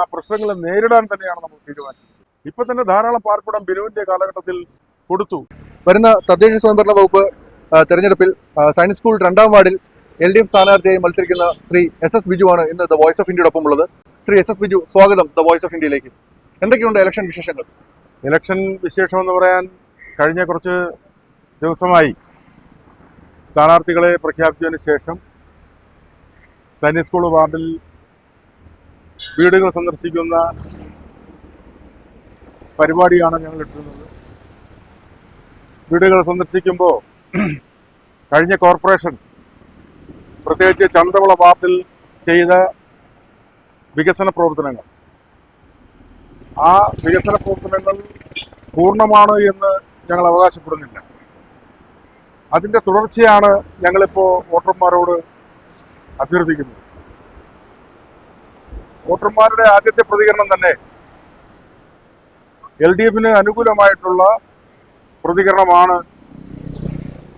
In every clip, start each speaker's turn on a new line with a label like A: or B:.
A: ആ പ്രശ്നങ്ങളെ നേരിടാൻ തന്നെയാണ് നമ്മൾ തീരുമാനിച്ചത്. ഇപ്പൊ തന്നെ ധാരാളം പാർപ്പിടം ബിനുവിന്റെ കാലഘട്ടത്തിൽ കൊടുത്തു.
B: വരുന്ന തദ്ദേശ സ്വയംഭരണ വകുപ്പ് തെരഞ്ഞെടുപ്പിൽ സയൻസ് സ്കൂൾ രണ്ടാം വാർഡിൽ എൽ ഡി എഫ് സ്ഥാനാർത്ഥിയായി മത്സരിക്കുന്ന ശ്രീ എസ് എസ് ബിജു ആണ് ഇന്ന് ദ വോയിസ് ഓഫ് ഇന്ത്യയോടൊപ്പം ഉള്ളത്. ശ്രീ എസ് എസ് ബിജു സ്വാഗതം ദ വോയിസ് ഓഫ് ഇന്ത്യയിലേക്ക്. എന്തൊക്കെയുണ്ട് ഇലക്ഷൻ വിശേഷങ്ങൾ?
A: ഇലക്ഷൻ വിശേഷം എന്ന് പറയാൻ കഴിഞ്ഞ കുറച്ച് ദിവസമായി സ്ഥാനാർത്ഥികളെ പ്രഖ്യാപിച്ചതിന് ശേഷം സൈനിക് സ്കൂൾ വാർഡിൽ വീടുകൾ സന്ദർശിക്കുന്ന പരിപാടിയാണ് ഞങ്ങൾ ഇട്ടിരുന്നത്. വീടുകൾ സന്ദർശിക്കുമ്പോൾ കഴിഞ്ഞ കോർപ്പറേഷൻ പ്രത്യേകിച്ച് ചന്തവള വാർഡിൽ ചെയ്ത വികസന പ്രവർത്തനങ്ങൾ. ആ വികസന പ്രവർത്തനങ്ങൾ പൂർണമാണ് എന്ന് ഞങ്ങൾ അവകാശപ്പെടുന്നില്ല. അതിന്റെ തുടർച്ചയാണ് ഞങ്ങളിപ്പോൾ വോട്ടർമാരോട് അഭ്യർത്ഥിക്കുന്നത്. വോട്ടർമാരുടെ ആദ്യത്തെ പ്രതികരണം തന്നെ എൽ ഡി എഫിന് അനുകൂലമായിട്ടുള്ള പ്രതികരണമാണ്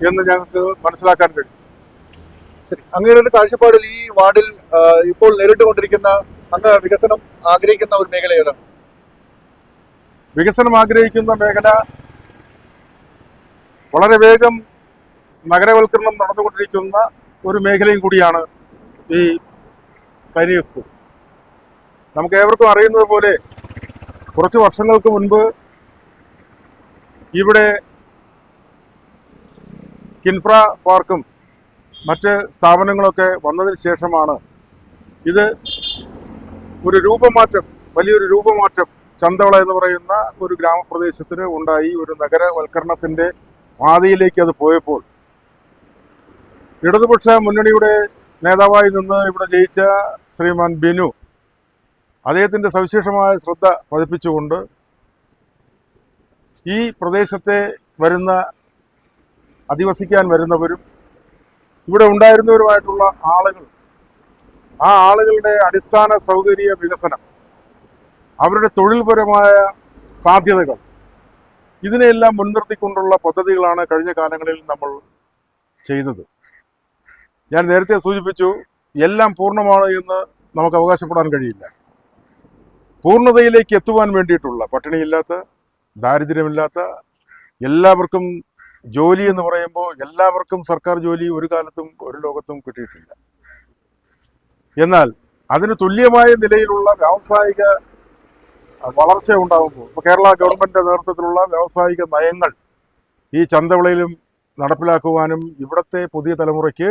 A: എന്ന് ഞങ്ങൾക്ക് മനസ്സിലാക്കാൻ കഴിയും.
B: ശരി. അങ്ങയുടെ ഒരു കാഴ്ചപ്പാടിൽ ഈ വാർഡിൽ ഇപ്പോൾ നേരിട്ടുകൊണ്ടിരിക്കുന്ന അങ്ങ് വികസനം ആഗ്രഹിക്കുന്ന ഒരു മേഖല ഏതാണ്?
A: വികസനം ആഗ്രഹിക്കുന്ന മേഖല വളരെ വേഗം നഗരവൽക്കരണം നടന്നുകൊണ്ടിരിക്കുന്ന ഒരു മേഖലയും കൂടിയാണ് ഈ സൈനിക സ്കൂൾ. നമുക്ക് ഏവർക്കും അറിയുന്നത് പോലെ കുറച്ച് വർഷങ്ങൾക്ക് മുൻപ് ഇവിടെ കിൻഫ്ര പാർക്കും മറ്റ് സ്ഥാപനങ്ങളൊക്കെ വന്നതിന് ശേഷമാണ് ഇത് ഒരു രൂപമാറ്റം വലിയൊരു രൂപമാറ്റം ചന്തവള എന്ന് പറയുന്ന ഒരു ഗ്രാമപ്രദേശത്തിന് ഉണ്ടായി ഒരു നഗരവൽക്കരണത്തിന്റെ പാതയിലേക്ക് അത് പോയപ്പോൾ. ഇടതുപക്ഷ മുന്നണിയുടെ നേതാവായി നിന്ന് ഇവിടെ ജയിച്ച ശ്രീമാൻ ബിനു അദ്ദേഹത്തിന്റെ സവിശേഷമായ ശ്രദ്ധ പതിപ്പിച്ചുകൊണ്ട് ഈ പ്രദേശത്തെ വരുന്ന അധിവസിക്കാൻ വരുന്നവരും ഇവിടെ ഉണ്ടായിരുന്നവരുമായിട്ടുള്ള ആളുകൾ ആ ആളുകളുടെ അടിസ്ഥാന സൗകര്യ വികസനം അവരുടെ തൊഴിൽപരമായ സാധ്യതകൾ ഇതിനെയെല്ലാം മുൻനിർത്തിക്കൊണ്ടുള്ള പദ്ധതികളാണ് കഴിഞ്ഞ കാലങ്ങളിൽ നമ്മൾ ചെയ്തത്. ഞാൻ നേരത്തെ സൂചിപ്പിച്ചു എല്ലാം പൂർണമാണ് എന്ന് നമുക്ക് അവകാശപ്പെടാൻ കഴിയില്ല. പൂർണതയിലേക്ക് എത്തുവാൻ വേണ്ടിയിട്ടുള്ള പട്ടിണിയില്ലാത്ത ദാരിദ്ര്യമില്ലാത്ത എല്ലാവർക്കും ജോലി എന്ന് പറയുമ്പോൾ എല്ലാവർക്കും സർക്കാർ ജോലി ഒരു കാലത്തും ഒരു ലോകത്തും കിട്ടിയിട്ടില്ല. എന്നാൽ അതിന് തുല്യമായ നിലയിലുള്ള വ്യാവസായിക വളർച്ച ഉണ്ടാകുമ്പോൾ ഇപ്പോൾ കേരള ഗവൺമെന്റ് നേതൃത്വത്തിലുള്ള വ്യാവസായിക നയങ്ങൾ ഈ ചന്തവിളയിലും നടപ്പിലാക്കുവാനും ഇവിടുത്തെ പുതിയ തലമുറയ്ക്ക്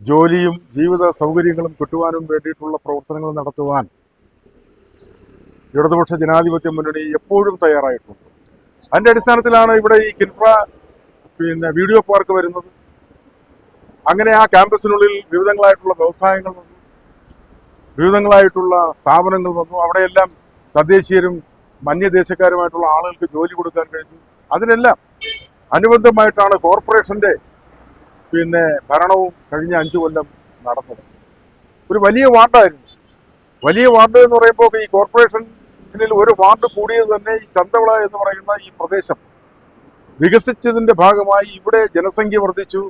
A: ജോലിയും ജീവിത സൗകര്യങ്ങളും കിട്ടുവാനും വേണ്ടിയിട്ടുള്ള പ്രവർത്തനങ്ങൾ നടത്തുവാൻ ഇടതുപക്ഷ ജനാധിപത്യ മുന്നണി എപ്പോഴും തയ്യാറായിട്ടുണ്ട്. അതിന്റെ അടിസ്ഥാനത്തിലാണ് ഇവിടെ ഈ കിൻഫ്ര പിന്നെ വീഡിയോ പാർക്ക് വരുന്നത്. അങ്ങനെ ആ ക്യാമ്പസിനുള്ളിൽ വിവിധങ്ങളായിട്ടുള്ള വ്യവസായങ്ങൾ വന്നു. വിവിധങ്ങളായിട്ടുള്ള സ്ഥാപനങ്ങൾ വന്നു. അവിടെയെല്ലാം തദ്ദേശീയരും മന്യദേശക്കാരുമായിട്ടുള്ള ആളുകൾക്ക് ജോലി കൊടുക്കാൻ കഴിഞ്ഞു. അതിനെല്ലാം അനുബന്ധമായിട്ടാണ് കോർപ്പറേഷന്റെ പിന്നെ ഭരണവും കഴിഞ്ഞ അഞ്ചു കൊല്ലം നടന്നത്. ഒരു വലിയ വാർഡായിരുന്നു. വലിയ വാർഡ് എന്ന് പറയുമ്പോൾ ഈ കോർപ്പറേഷനിൽ ഒരു വാർഡ് കൂടിയത് തന്നെ ഈ ചന്തവിള എന്ന് പറയുന്ന ഈ പ്രദേശം. വികസിച്ചതിന്റെ ഭാഗമായി ഇവിടെ ജനസംഖ്യ വർദ്ധിച്ചു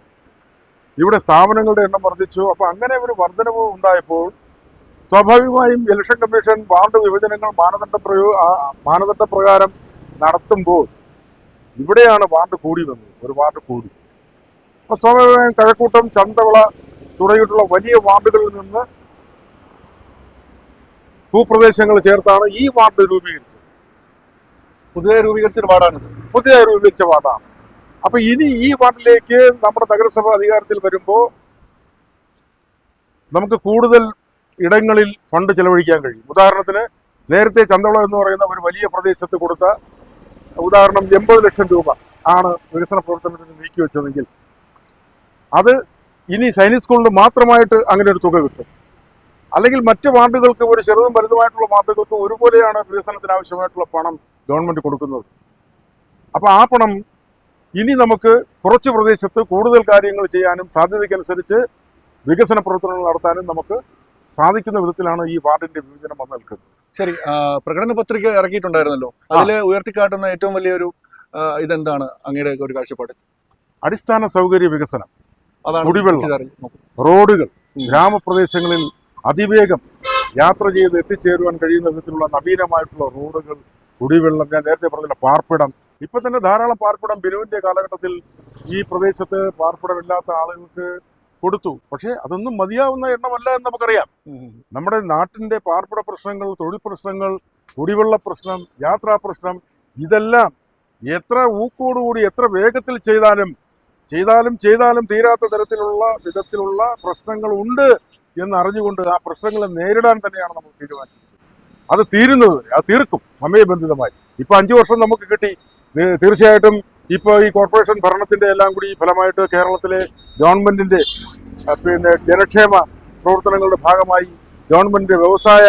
A: ഇവിടെ സ്ഥാപനങ്ങളുടെ എണ്ണം വർദ്ധിച്ചു. അപ്പൊ അങ്ങനെ ഒരു വർധനവ് ഉണ്ടായപ്പോൾ സ്വാഭാവികമായും ഇലക്ഷൻ കമ്മീഷൻ വാർഡ് വിഭജനങ്ങൾ മാനദണ്ഡ പ്രയോ മാനദണ്ഡ പ്രകാരം നടത്തുമ്പോൾ ഇവിടെയാണ് വാർഡ് കൂടി വന്നത് ഒരു വാർഡ് കൂടി. അപ്പൊ സ്വാഭാവികമായും കഴക്കൂട്ടം ചന്തവിള തുടങ്ങിയിട്ടുള്ള വലിയ വാർഡുകളിൽ നിന്ന് ഭൂപ്രദേശങ്ങൾ ചേർത്താണ് ഈ വാർഡ് രൂപീകരിച്ചത്.
B: പുതിയതായി രൂപീകരിച്ച ഒരു വാർഡാണിത്
A: പുതിയതായി രൂപീകരിച്ച വാർഡാണ്. അപ്പൊ ഇനി ഈ വാർഡിലേക്ക് നമ്മുടെ നഗരസഭ അധികാരത്തിൽ വരുമ്പോൾ നമുക്ക് കൂടുതൽ ഇടങ്ങളിൽ ഫണ്ട് ചെലവഴിക്കാൻ കഴിയും. ഉദാഹരണത്തിന് നേരത്തെ ചന്തവളം എന്ന് പറയുന്ന ഒരു വലിയ പ്രദേശത്ത് കൊടുത്ത ഉദാഹരണം എൺപത് ലക്ഷം രൂപ ആണ് വികസന പ്രവർത്തനത്തിന് നീക്കി വെച്ചതെങ്കിൽ അത് ഇനി സൈനിക് സ്കൂളിന് മാത്രമായിട്ട് അങ്ങനെ ഒരു തുക കിട്ടും. അല്ലെങ്കിൽ മറ്റ് വാർഡുകൾക്ക് ഒരു ചെറുതും വലുതുമായിട്ടുള്ള വാർഡുകൾക്ക് ഒരുപോലെയാണ് വികസനത്തിന് ആവശ്യമായിട്ടുള്ള പണം ഗവൺമെന്റ് കൊടുക്കുന്നത്. അപ്പൊ ആ പണം ഇനി നമുക്ക് കുറച്ച് പ്രദേശത്ത് കൂടുതൽ കാര്യങ്ങൾ ചെയ്യാനും സാധ്യതയ്ക്കനുസരിച്ച് വികസന പ്രവർത്തനങ്ങൾ നടത്താനും നമുക്ക് സാധിക്കുന്ന വിധത്തിലാണ് ഈ വാർഡിന്റെ വിഭജനം വന്നു നിൽക്കുന്നത്.
B: ശരി പ്രകടന പത്രിക ഇറക്കിയിട്ടുണ്ടായിരുന്നല്ലോ. അതിൽ ഉയർത്തിക്കാട്ടുന്ന ഏറ്റവും വലിയൊരു ഇതെന്താണ് അങ്ങയുടെ ഒരു കാഴ്ചപ്പാട്?
A: അടിസ്ഥാന സൗകര്യ വികസനം
B: അതാണ്
A: കുടിവെള്ളം. റോഡുകൾ ഗ്രാമപ്രദേശങ്ങളിൽ അതിവേഗം യാത്ര ചെയ്ത് എത്തിച്ചേരുവാൻ കഴിയുന്ന വിധത്തിലുള്ള നവീനമായിട്ടുള്ള റോഡുകൾ കുടിവെള്ളം ഞാൻ നേരത്തെ പറഞ്ഞില്ല പാർപ്പിടം. ഇപ്പൊ തന്നെ ധാരാളം പാർപ്പിടം ബിനുവിന്റെ കാലഘട്ടത്തിൽ ഈ പ്രദേശത്ത് പാർപ്പിടമില്ലാത്ത ആളുകൾക്ക് കൊടുത്തു. പക്ഷേ അതൊന്നും മതിയാവുന്ന എണ്ണമല്ല എന്ന് നമുക്കറിയാം. നമ്മുടെ നാട്ടിന്റെ പാർപ്പിട പ്രശ്നങ്ങൾ തൊഴിൽ പ്രശ്നങ്ങൾ കുടിവെള്ള പ്രശ്നം യാത്രാ പ്രശ്നം ഇതെല്ലാം എത്ര ഊക്കോടുകൂടി എത്ര വേഗത്തിൽ ചെയ്താലും ചെയ്താലും ചെയ്താലും തീരാത്ത തരത്തിലുള്ള വിധത്തിലുള്ള പ്രശ്നങ്ങൾ ഉണ്ട്. എന്ന് അറിഞ്ഞുകൊണ്ട് ആ പ്രശ്നങ്ങളെ നേരിടാൻ തന്നെയാണ് നമ്മൾ തീരുമാനിച്ചത്. അത് തീരുന്നത് അത് തീർക്കും സമയബന്ധിതമായി. ഇപ്പൊ അഞ്ചു വർഷം നമുക്ക് കിട്ടി. തീർച്ചയായിട്ടും ഇപ്പോൾ ഈ കോർപ്പറേഷൻ ഭരണത്തിന്റെ എല്ലാം കൂടി ഫലമായിട്ട് കേരളത്തിലെ ഗവൺമെന്റിന്റെ പിന്നെ ജനക്ഷേമ പ്രവർത്തനങ്ങളുടെ ഭാഗമായി ഗവൺമെന്റിന്റെ വ്യവസായ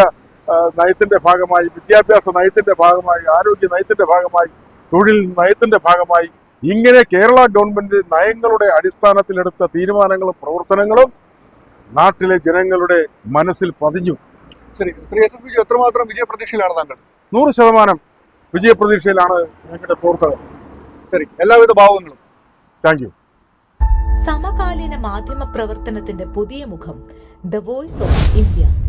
A: നയത്തിന്റെ ഭാഗമായി വിദ്യാഭ്യാസ നയത്തിന്റെ ഭാഗമായി ആരോഗ്യ നയത്തിന്റെ ഭാഗമായി തൊഴിൽ നയത്തിന്റെ ഭാഗമായി ഇങ്ങനെ കേരള ഗവൺമെന്റ് നയങ്ങളുടെ അടിസ്ഥാനത്തിലെടുത്ത തീരുമാനങ്ങളും പ്രവർത്തനങ്ങളും നാട്ടിലെ ജനങ്ങളുടെ മനസ്സിൽ പതിഞ്ഞു.
B: ശരി. ശ്രീ എസ് എസ് ബിജു എത്രമാത്രം വിജയപ്രതീക്ഷയിലാണ് താങ്കൾ?
A: നൂറ് ശതമാനം വിജയപ്രതീക്ഷയിലാണ് ഞങ്ങളുടെ പ്രവർത്തകർ.
B: ശരി. എല്ലാവിധ ഭാവങ്ങളും.
A: താങ്ക് യു
C: സമകാലീന മാധ്യമ പ്രവർത്തനത്തിന്റെ പുതിയ മുഖം ദ വോയിസ് ഓഫ് ഇന്ത്യ